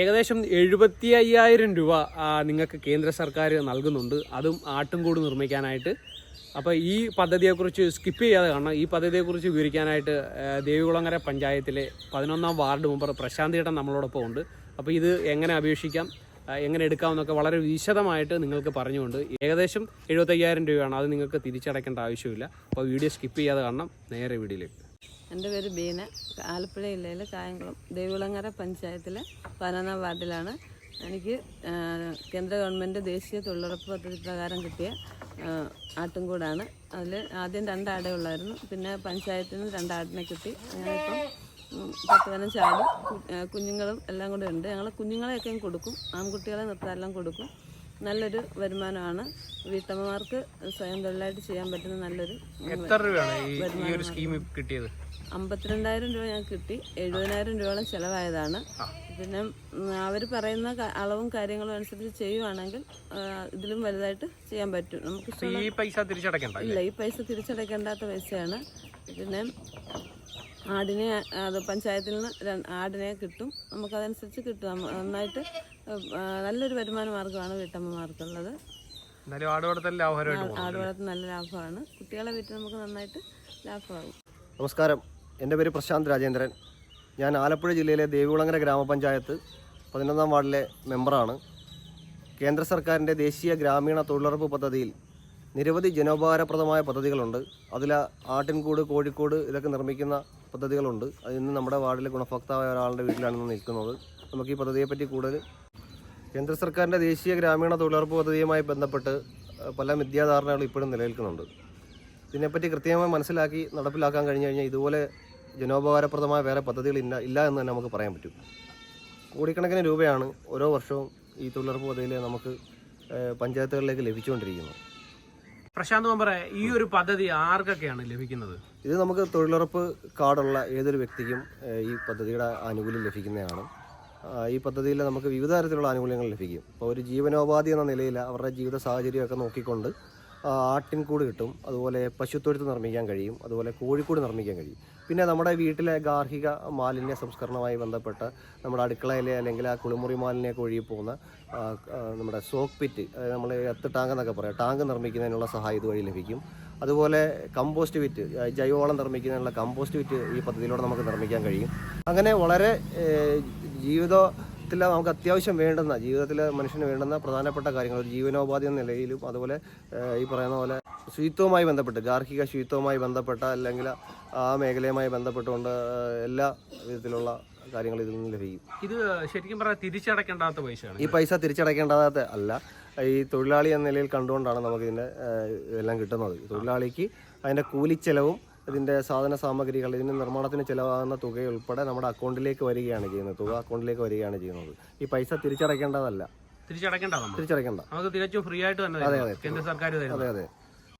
ഏകദേശം എഴുപത്തി അയ്യായിരം രൂപ നിങ്ങൾക്ക് കേന്ദ്ര സർക്കാർ നൽകുന്നുണ്ട്. അതും ആട്ടുംകൂട് നിർമ്മിക്കാനായിട്ട്. അപ്പോൾ ഈ പദ്ധതിയെക്കുറിച്ച് സ്കിപ്പ് ചെയ്യാതെ കാണണം. ഈ പദ്ധതിയെക്കുറിച്ച് വിവരിക്കാനായിട്ട് ദേവികുളങ്ങര പഞ്ചായത്തിലെ പതിനൊന്നാം വാർഡ് മെമ്പർ പ്രശാന്ത് ചേട്ടൻ നമ്മളോടൊപ്പം ഉണ്ട്. അപ്പോൾ ഇത് എങ്ങനെ അപേക്ഷിക്കാം എങ്ങനെ എടുക്കാമെന്നൊക്കെ വളരെ വിശദമായിട്ട് നിങ്ങൾക്ക് പറഞ്ഞുകൊണ്ട് ഏകദേശം എഴുപത്തയ്യായിരം രൂപയാണ്. അത് നിങ്ങൾക്ക് തിരിച്ചടയ്ക്കേണ്ട ആവശ്യമില്ല. അപ്പോൾ വീഡിയോ സ്കിപ്പ് ചെയ്യാതെ കാണണം. നേരെ വീഡിയോയിലേക്ക്. എന്റെ പേര് ബീന. ആലപ്പുഴ ജില്ലയിലെ കായംകുളം ദേവികുളങ്ങര പഞ്ചായത്തിലെ പതിനൊന്നാം വാർഡിലാണ് എനിക്ക് കേന്ദ്ര ഗവൺമെന്റ് ദേശീയ തൊഴിലുറപ്പ് പദ്ധതി പ്രകാരം കിട്ടിയ ആട്ടുംകൂടാണ്. അതിൽ ആദ്യം രണ്ടാടേ ഉള്ളായിരുന്നു. പിന്നെ പഞ്ചായത്തിൽ നിന്ന് രണ്ടാടിനെ കിട്ടി. അങ്ങനെ ഇപ്പം പത്ത് പതിനഞ്ച് ആട് കുഞ്ഞുങ്ങളും എല്ലാം കൂടെ ഉണ്ട്. ഞങ്ങൾ കുഞ്ഞുങ്ങളെയൊക്കെയും കൊടുക്കും. ആൺകുട്ടികളെ നിർത്താനെല്ലാം കൊടുക്കും. നല്ലൊരു വരുമാനമാണ്. വീട്ടമ്മമാർക്ക് സ്വയം തൊഴിലായിട്ട് ചെയ്യാൻ പറ്റുന്ന നല്ലൊരു എത്ര രൂപയാണ് ഈ ഒരു സ്കീം കിട്ടിയത്? അമ്പത്തിരണ്ടായിരം രൂപ ഞാൻ കിട്ടി. എഴുപതിനായിരം രൂപയോളം ചിലവായതാണ്. പിന്നെ അവർ പറയുന്ന അളവും കാര്യങ്ങളും അനുസരിച്ച് ചെയ്യുവാണെങ്കിൽ ഇതിലും വലുതായിട്ട് ചെയ്യാൻ പറ്റും. നമുക്ക് ഈ പൈസ തിരിച്ചടയ്ക്കണ്ട ഇല്ല ഈ പൈസ തിരിച്ചടയ്ക്കേണ്ടാത്ത പൈസയാണ്. പിന്നെ ആടിനെ അത് പഞ്ചായത്തിൽ നിന്ന് ആടിനെ കിട്ടും. നമുക്കതനുസരിച്ച് കിട്ടും. നന്നായിട്ട് നല്ലൊരു വരുമാന മാർഗമാണ് വീട്ടമ്മമാർക്കുള്ളത്. എന്നാലും ആടുവടത്തിൽ ലാഭകരമായിട്ട് പോകും ആട് വളർത്ത് നല്ല ലാഭമാണ്. കുട്ടികളെ വീട്ടിൽ നമുക്ക് നന്നായിട്ട് ലാഭമാകും. നമസ്കാരം. എന്റെ പേര് പ്രശാന്ത് രാജേന്ദ്രൻ. ഞാൻ ആലപ്പുഴ ജില്ലയിലെ ദേവികുളങ്ങര ഗ്രാമപഞ്ചായത്ത് പതിനൊന്നാം വാർഡിലെ മെമ്പറാണ്. കേന്ദ്ര സർക്കാരിന്റെ ദേശീയ ഗ്രാമീണ തൊഴിലുറപ്പ് പദ്ധതിയിൽ നിരവധി ജനോപകാരപ്രദമായ പദ്ധതികളുണ്ട്. അതിൽ ആട്ടിൻകൂട് കോഴിക്കോട് ഇതൊക്കെ നിർമ്മിക്കുന്ന പദ്ധതികളുണ്ട്. അത് ഇന്ന് നമ്മുടെ വാർഡിലെ ഗുണഭോക്താവായ ഒരാളുടെ വീട്ടിലാണ് ഇന്ന് നിൽക്കുന്നത്. നമുക്ക് ഈ പദ്ധതിയെപ്പറ്റി കൂടുതൽ കേന്ദ്ര സർക്കാരിന്റെ ദേശീയ ഗ്രാമീണ തൊഴിലുറപ്പ് പദ്ധതിയുമായി ബന്ധപ്പെട്ട് പല മിഥ്യാധാരണകളും ഇപ്പോഴും നിലനിൽക്കുന്നുണ്ട്. ഇതിനെപ്പറ്റി കൃത്യമായി മനസ്സിലാക്കി നടപ്പിലാക്കാൻ കഴിഞ്ഞു കഴിഞ്ഞാൽ ഇതുപോലെ ജനോപകാരപ്രദമായ വേറെ പദ്ധതികൾ ഇല്ല ഇല്ല എന്ന് തന്നെ നമുക്ക് പറയാൻ പറ്റും. കോടിക്കണക്കിന് രൂപയാണ് ഓരോ വർഷവും ഈ തൊഴിലുറപ്പ് പദ്ധതിയിൽ നമുക്ക് പഞ്ചായത്തുകളിലേക്ക് ലഭിച്ചുകൊണ്ടിരിക്കുന്നത്. പ്രശാന്ത് മെമ്പറെ ഈ ഒരു പദ്ധതി ആർക്കൊക്കെയാണ് ലഭിക്കുന്നത്? ഇത് നമുക്ക് തൊഴിലുറപ്പ് കാർഡുള്ള ഏതൊരു വ്യക്തിക്കും ഈ പദ്ധതിയുടെ ആനുകൂല്യം ലഭിക്കുന്നതാണ്. ഈ പദ്ധതിയിൽ നമുക്ക് വിവിധ തരത്തിലുള്ള ആനുകൂല്യങ്ങൾ ലഭിക്കും. ഇപ്പോൾ ഒരു ജീവനോപാധി എന്ന നിലയിൽ അവരുടെ ജീവിത സാഹചര്യമൊക്കെ നോക്കിക്കൊണ്ട് ആട്ടിൻകൂട് കിട്ടും. അതുപോലെ പശുത്തൊഴുത്ത് നിർമ്മിക്കാൻ കഴിയും. അതുപോലെ കോഴിക്കൂട് നിർമ്മിക്കാൻ കഴിയും. പിന്നെ നമ്മുടെ വീട്ടിലെ ഗാർഹിക മാലിന്യ സംസ്കരണവുമായി ബന്ധപ്പെട്ട് നമ്മുടെ അടുക്കളയിലെ അല്ലെങ്കിൽ ആ കുളിമുറി മാലിന്യമൊക്കെ ഒഴുകി പോകുന്ന നമ്മുടെ സോക്ക് പിറ്റ് നമ്മൾ എത്ത് ടാങ്ക് എന്നൊക്കെ പറയാം. ടാങ്ക് നിർമ്മിക്കുന്നതിനുള്ള സഹായം ഇതുവഴി ലഭിക്കും. അതുപോലെ കമ്പോസ്റ്റ് വിറ്റ് ജൈവവളം നിർമ്മിക്കുന്നതിനുള്ള കമ്പോസ്റ്റ് വിറ്റ് ഈ പദ്ധതിയിലൂടെ നമുക്ക് നിർമ്മിക്കാൻ കഴിയും. അങ്ങനെ വളരെ ഏഹ്, ജീവിതത്തിൽ നമുക്ക് അത്യാവശ്യം വേണ്ടുന്ന ജീവിതത്തിൽ മനുഷ്യന് വേണ്ടുന്ന പ്രധാനപ്പെട്ട കാര്യങ്ങൾ ഒരു ജീവനോപാധി എന്ന നിലയിലും അതുപോലെ ഈ പറയുന്ന പോലെ ശുചിത്വവുമായി ബന്ധപ്പെട്ട് ഗാർഹിക ശുചിത്വവുമായി ബന്ധപ്പെട്ട അല്ലെങ്കിൽ ആ മേഖലയുമായി ബന്ധപ്പെട്ടുകൊണ്ട് എല്ലാ വിധത്തിലുള്ള കാര്യങ്ങൾ ഇതിൽ നിന്ന് ലഭിക്കും. ഇത് ശരിക്കും പറഞ്ഞാൽ തിരിച്ചടയ്ക്കേണ്ടാത്ത പൈസയാണ് ഈ പൈസ തിരിച്ചടക്കേണ്ടാത്ത അല്ല. ഈ തൊഴിലാളി എന്ന നിലയിൽ കണ്ടുകൊണ്ടാണ് നമുക്കിതിന്റെ എല്ലാം കിട്ടുന്നത്. തൊഴിലാളിക്ക് അതിന്റെ കൂലിച്ചെലവും ഇതിന്റെ സാധന സാമഗ്രികൾ ഇതിന്റെ നിർമ്മാണത്തിന് ചിലവാകുന്ന തുകയുൾപ്പെടെ നമ്മുടെ അക്കൗണ്ടിലേക്ക് വരികയാണ് ചെയ്യുന്നത്. തുക അക്കൗണ്ടിലേക്ക് വരികയാണ് ചെയ്യുന്നത്. ഈ പൈസ തിരിച്ചടയ്ക്കേണ്ടതല്ല. തിരിച്ചടയ്ക്കേണ്ട തിരിച്ചടയ്ക്കേണ്ട. നമുക്ക് തികച്ചും ഫ്രീ ആയിട്ട് തന്നെ അതെ, അതെ. കേന്ദ്ര സർക്കാർ അതെ അതെ.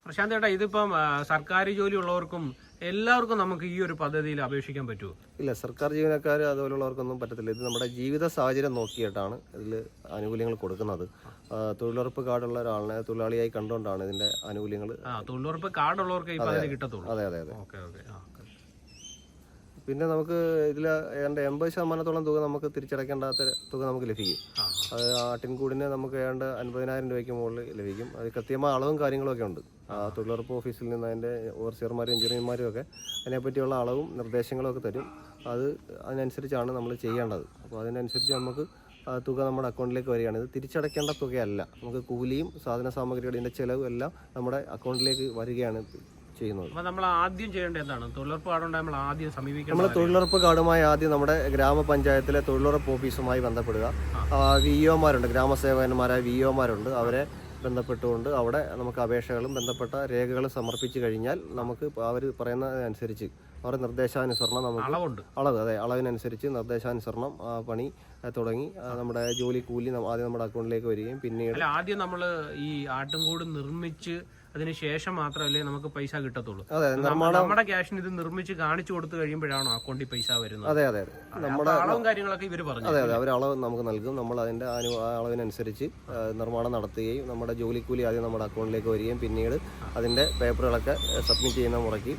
പ്രശാന്ത് ചേട്ടാ ഇതിപ്പം സർക്കാർ ജോലി ഉള്ളവർക്കും എല്ലാവർക്കും നമുക്ക് ഈ ഒരു പദ്ധതിയിൽ അപേക്ഷിക്കാൻ പറ്റുമോ ഇല്ല സർക്കാർ ജീവനക്കാർ അതുപോലുള്ളവർക്കൊന്നും പറ്റത്തില്ല. ഇത് നമ്മുടെ ജീവിത സാഹചര്യം നോക്കിയിട്ടാണ് ഇതിൽ ആനുകൂല്യങ്ങൾ കൊടുക്കുന്നത്. തൊഴിലുറപ്പ് കാർഡുള്ള ഒരാളിനെ തൊഴിലാളിയായി കണ്ടുകൊണ്ടാണ് ഇതിന്റെ ആനുകൂല്യങ്ങൾ തൊഴിലുറപ്പ് കാർഡ് ഉള്ളവർക്ക് ഈ പദ്ധതി കിട്ടത്തുള്ളൂ. അതെ അതെ അതെ. Okay okay. പിന്നെ നമുക്ക് ഇതിൽ ഏതാണ്ട് എൺപത് ശതമാനത്തോളം തുക നമുക്ക് തിരിച്ചടയ്ക്കേണ്ടാത്ത തുക നമുക്ക് ലഭിക്കും. അത് ആട്ടിൻകൂടിന് നമുക്ക് ഏതാണ്ട് അൻപതിനായിരം രൂപയ്ക്ക് മുകളിൽ ലഭിക്കും. അത് കൃത്യമായ അളവും കാര്യങ്ങളൊക്കെ ഉണ്ട്. തൊഴിലുറപ്പ് ഓഫീസിൽ നിന്ന് അതിന്റെ ഓവർസിയർമാരും എഞ്ചിനീയർമാരും ഒക്കെ അതിനെപ്പറ്റിയുള്ള അളവും നിർദ്ദേശങ്ങളും ഒക്കെ തരും. അത് അതിനനുസരിച്ചാണ് നമ്മൾ ചെയ്യേണ്ടത്. അപ്പോൾ അതിനനുസരിച്ച് നമുക്ക് തുക നമ്മുടെ അക്കൗണ്ടിലേക്ക് വരികയാണ്. ഇത് തിരിച്ചടയ്ക്കേണ്ട തുകയല്ല. നമുക്ക് കൂലിയും സാധന സാമഗ്രിയുടെ ഇതിന്റെ ചിലവും എല്ലാം നമ്മുടെ അക്കൗണ്ടിലേക്ക് വരികയാണ് ചെയ്യുന്നത്. നമ്മൾ ആദ്യം എന്താണ്? തൊഴിലുറപ്പ് നമ്മൾ ആദ്യം നമ്മൾ സമീപിക്കേണ്ടത് തൊഴിലുറപ്പ് കാർഡുമായി ആദ്യം നമ്മുടെ ഗ്രാമപഞ്ചായത്തിലെ തൊഴിലുറപ്പ് ഓഫീസുമായി ബന്ധപ്പെടുക. വി ഒമാരുണ്ട് ഗ്രാമസേവകന്മാരായ വി ഒമാരുണ്ട് അവരെ ബന്ധപ്പെട്ടുകൊണ്ട് അവിടെ നമുക്ക് അപേക്ഷകളും ബന്ധപ്പെട്ട രേഖകളും സമർപ്പിച്ചു കഴിഞ്ഞാൽ നമുക്ക് അവർ പറയുന്നതനുസരിച്ച് അവരുടെ നിർദ്ദേശാനുസരണം നമുക്ക് അളവുണ്ട്. അളവ് അതെ അളവിനനുസരിച്ച് നിർദ്ദേശാനുസരണം ആ പണി തുടങ്ങി നമ്മുടെ ജോലി കൂലി ആദ്യം നമ്മുടെ അക്കൗണ്ടിലേക്ക് വരികയും പിന്നീട് ആദ്യം നമ്മൾ ഈ ആട്ടുംകൂട് നിർമ്മിച്ച് അതിന് ശേഷം മാത്രമല്ലേ നമുക്ക് പൈസ കിട്ടത്തുള്ളൂ. നമ്മുടെ ക്യാഷിന് ഇത് നിർമ്മിച്ച് കാണിച്ചു കൊടുത്തു കഴിയുമ്പോഴാണോ അക്കൗണ്ടിൽ പൈസ വരുന്നത്? അതെ അതെ നമ്മുടെ അളവും കാര്യങ്ങളൊക്കെ ഇവർ പറഞ്ഞു അതെ അതെ അവർ അളവ് നമുക്ക് നൽകും. നമ്മൾ അതിന്റെ അളവിനനുസരിച്ച് നിർമ്മാണം നടത്തുകയും നമ്മുടെ ജോലിക്കൂലി ആദ്യം നമ്മുടെ അക്കൗണ്ടിലേക്ക് വരികയും പിന്നീട് അതിന്റെ പേപ്പറുകളൊക്കെ സബ്മിറ്റ് ചെയ്യുന്ന മുറയ്ക്ക്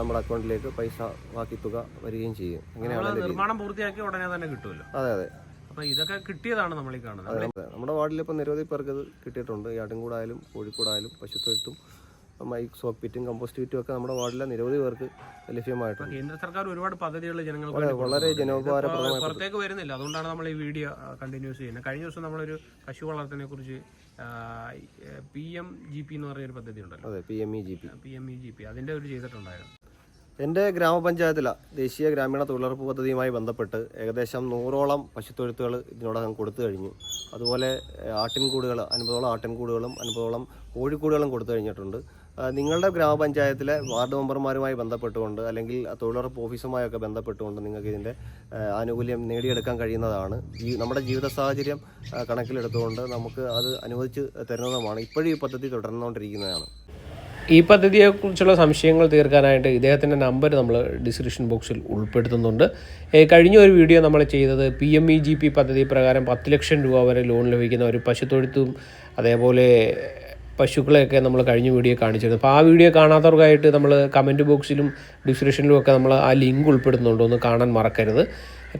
നമ്മുടെ അക്കൗണ്ടിലേക്ക് പൈസ ബാക്കി തുക വരികയും ചെയ്യും. അങ്ങനെയാണ് നിർമ്മാണം പൂർത്തിയാക്കി ഉടനെ തന്നെ കിട്ടുമല്ലോ. അതെ അതെ. അപ്പോൾ ഇതൊക്കെ കിട്ടിയതാണ് നമ്മൾ ഈ കാണുന്നത്. നമ്മുടെ വാർഡിൽ ഇപ്പം നിരവധി പേർക്ക് ഇത് കിട്ടിയിട്ടുണ്ട്. ഈ ആട്ടിൻകൂടായാലും കോഴിക്കൂടായാലും പശുത്തൊഴുത്തും മൈക്ക് സോപ്പിറ്റും പിറ്റും കമ്പോസ്റ്റ് പിറ്റും ഒക്കെ നമ്മുടെ വാർഡിലെ നിരവധി പേർക്ക് ലഭ്യമായിട്ടുണ്ട്. കേന്ദ്ര സർക്കാർ ഒരുപാട് പദ്ധതികൾ ജനങ്ങൾക്ക് വളരെ-. ജനോപകാരപ്രദമായ പുറത്തേക്ക് വരുന്നില്ല. അതുകൊണ്ടാണ് നമ്മൾ ഈ വീഡിയോ കണ്ടിന്യൂസ് ചെയ്യുന്നത്. കഴിഞ്ഞ ദിവസം നമ്മളൊരു പശു വളർത്തലിനെ കുറിച്ച് പി എം ജി പി എന്ന് പറഞ്ഞൊരു പദ്ധതി ഉണ്ടല്ലോ. അതെ P M E G P P M E G P അതിന്റെ ഒരു ചെയ്തിട്ടുണ്ടായിരുന്നു. എന്റെ ഗ്രാമപഞ്ചായത്തിലാണ് ദേശീയ ഗ്രാമീണ തൊഴിലുറപ്പ് പദ്ധതിയുമായി ബന്ധപ്പെട്ട് ഏകദേശം നൂറോളം പശുത്തൊഴുത്തുകൾ ഇതിനോടകം കൊടുത്തു കഴിഞ്ഞു. അതുപോലെ ആട്ടിൻകൂടുകൾ അൻപതോളം ആട്ടിൻകൂടുകളും അൻപതോളം കോഴിക്കൂടുകളും കൊടുത്തു കഴിഞ്ഞിട്ടുണ്ട്. നിങ്ങളുടെ ഗ്രാമപഞ്ചായത്തിലെ വാർഡ് മെമ്പർമാരുമായി ബന്ധപ്പെട്ടുകൊണ്ട് അല്ലെങ്കിൽ തൊഴിലുറപ്പ് ഓഫീസുമായൊക്കെ ബന്ധപ്പെട്ടുകൊണ്ട് നിങ്ങൾക്ക് ഇതിന്റെ ആനുകൂല്യം നേടിയെടുക്കാൻ കഴിയുന്നതാണ്. നമ്മുടെ ജീവിത സാഹചര്യം കണക്കിലെടുത്തുകൊണ്ട് നമുക്ക് അത് അനുവദിച്ച് തരുന്നതുമാണ്. ഇപ്പോഴും ഈ പദ്ധതി തുടർന്നുകൊണ്ടിരിക്കുന്നതാണ്. ഈ പദ്ധതിയെക്കുറിച്ചുള്ള സംശയങ്ങൾ തീർക്കാനായിട്ട് ഇദ്ദേഹത്തിന്റെ നമ്പർ നമ്മൾ ഡിസ്ക്രിപ്ഷൻ ബോക്സിൽ ഉൾപ്പെടുത്തുന്നുണ്ട്. കഴിഞ്ഞ ഒരു വീഡിയോ നമ്മൾ ചെയ്തത് P M E G P പദ്ധതി പ്രകാരം പത്ത് ലക്ഷം രൂപ വരെ ലോൺ ലഭിക്കുന്ന ഒരു പശുത്തൊഴുത്തും അതേപോലെ പശുക്കളെയൊക്കെ നമ്മൾ കഴിഞ്ഞ വീഡിയോ കാണിച്ചിരുന്നു. അപ്പോൾ ആ വീഡിയോ കാണാത്തവർക്കായിട്ട് നമ്മൾ കമന്റ് ബോക്സിലും ഡിസ്ക്രിപ്ഷനിലും ഒക്കെ നമ്മൾ ആ ലിങ്ക് ഉൾപ്പെടുത്തുന്നുണ്ട് ഒന്ന് കാണാൻ മറക്കരുത്.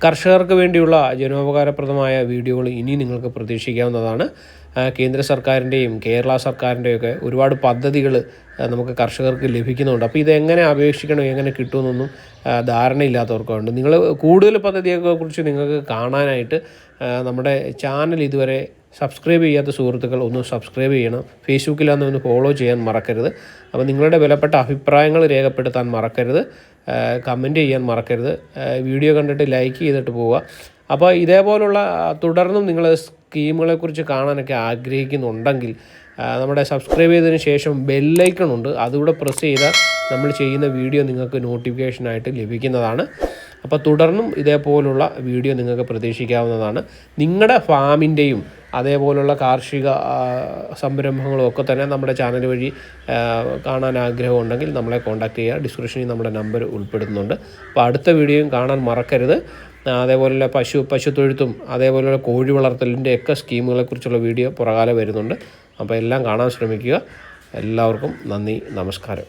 കർഷകർക്ക് വേണ്ടിയുള്ള ജനോപകാരപ്രദമായ വീഡിയോകൾ ഇനി നിങ്ങൾക്ക് പ്രതീക്ഷിക്കാവുന്നതാണ്. കേന്ദ്ര സർക്കാരിന്റെയും കേരള സർക്കാരിന്റെയും ഒക്കെ ഒരുപാട് പദ്ധതികൾ നമുക്ക് കർഷകർക്ക് ലഭിക്കുന്നുണ്ട്. അപ്പോൾ ഇതെങ്ങനെ അപേക്ഷിക്കണം എങ്ങനെ കിട്ടുമെന്നൊന്നും ധാരണയില്ലാത്തവർക്കുണ്ട് നിങ്ങൾ കൂടുതൽ പദ്ധതിയെക്കുറിച്ച് നിങ്ങൾക്ക് കാണാനായിട്ട് നമ്മുടെ ചാനൽ ഇതുവരെ സബ്സ്ക്രൈബ് ചെയ്യാത്ത സുഹൃത്തുക്കൾ ഒന്ന് സബ്സ്ക്രൈബ് ചെയ്യണം. ഫേസ്ബുക്കിലാണ് ഒന്ന് ഫോളോ ചെയ്യാൻ മറക്കരുത്. അപ്പോൾ നിങ്ങളുടെ വിലപ്പെട്ട അഭിപ്രായങ്ങൾ രേഖപ്പെടുത്താൻ മറക്കരുത്. കമന്റ് ചെയ്യാൻ മറക്കരുത്. വീഡിയോ കണ്ടിട്ട് ലൈക്ക് ചെയ്തിട്ട് പോവുക. അപ്പോൾ ഇതേപോലുള്ള തുടർന്നും നിങ്ങൾ സ്കീമുകളെക്കുറിച്ച് കാണാനൊക്കെ ആഗ്രഹിക്കുന്നുണ്ടെങ്കിൽ നമ്മുടെ സബ്സ്ക്രൈബ് ചെയ്തതിന് ശേഷം ബെല്ലൈക്കൺ ഉണ്ട്. അതുകൂടെ പ്രസ് ചെയ്താൽ നമ്മൾ ചെയ്യുന്ന വീഡിയോ നിങ്ങൾക്ക് നോട്ടിഫിക്കേഷനായിട്ട് ലഭിക്കുന്നതാണ്. അപ്പോൾ തുടർന്നും ഇതേപോലുള്ള വീഡിയോ നിങ്ങൾക്ക് പ്രതീക്ഷിക്കാവുന്നതാണ്. നിങ്ങളുടെ ഫാമിന്റെയും അതേപോലുള്ള കാർഷിക സംരംഭങ്ങളും ഒക്കെ തന്നെ നമ്മുടെ ചാനൽ വഴി കാണാൻ ആഗ്രഹമുണ്ടെങ്കിൽ നമ്മളെ കോൺടാക്റ്റ് ചെയ്യുക. ഡിസ്ക്രിപ്ഷനിൽ നമ്മുടെ നമ്പർ ഉൾപ്പെടുത്തുന്നുണ്ട് അപ്പോൾ അടുത്ത വീഡിയോയും കാണാൻ മറക്കരുത്. അതേപോലെ പശു പശുത്തൊഴുത്തും അതേപോലെ കോഴി വളർത്തലിന്റെ ഒക്കെ സ്കീമുകളെക്കുറിച്ചുള്ള വീഡിയോ പുറകാലെ വരുന്നുണ്ട്. അപ്പോൾ എല്ലാം കാണാൻ ശ്രമിക്കുക. എല്ലാവർക്കും നന്ദി നമസ്കാരം.